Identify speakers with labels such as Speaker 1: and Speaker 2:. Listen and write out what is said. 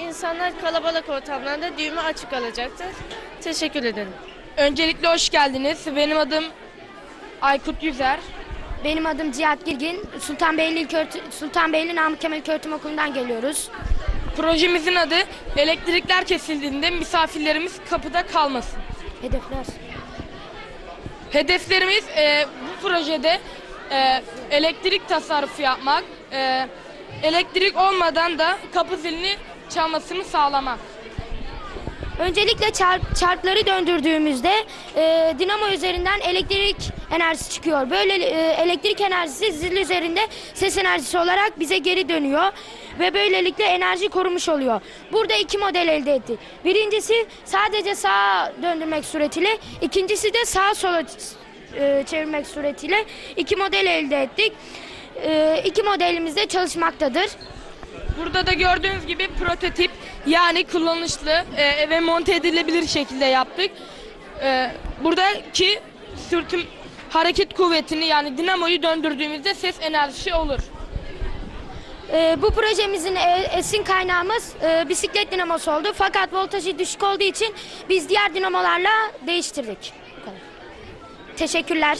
Speaker 1: insanlar kalabalık ortamlarda düğme açık alacaktır. Teşekkür ederim.
Speaker 2: Öncelikle hoş geldiniz. Benim adım Aykut Yüzer.
Speaker 3: Benim adım Cihat Girgin. Sultanbeyli, Sultanbeyli Namık Kemal İlköğretim Okulu'ndan geliyoruz.
Speaker 2: Projemizin adı elektrikler kesildiğinde misafirlerimiz kapıda kalmasın.
Speaker 3: Hedefler.
Speaker 2: Hedeflerimiz e, bu projede e, elektrik tasarrufu yapmak, e, elektrik olmadan da kapı zilini çalmasını sağlamak.
Speaker 3: Öncelikle çarp, çarkları döndürdüğümüzde e, dinamo üzerinden elektrik enerjisi çıkıyor. Böyle e, elektrik enerjisi zil üzerinde ses enerjisi olarak bize geri dönüyor ve böylelikle enerji korumuş oluyor. Burada iki model elde ettik. Birincisi sadece sağa döndürmek suretiyle, ikincisi de sağa sola e, çevirmek suretiyle iki model elde ettik. E, iki modelimiz de çalışmaktadır.
Speaker 2: Burada da gördüğünüz gibi prototip yani kullanışlı e, ve monte edilebilir şekilde yaptık. E, buradaki sürtüm hareket kuvvetini yani dinamoyu döndürdüğümüzde ses enerjisi olur.
Speaker 3: Ee, bu projemizin e, esin kaynağımız e, bisiklet dinamosu oldu. Fakat voltajı düşük olduğu için biz diğer dinamolarla değiştirdik. Teşekkürler.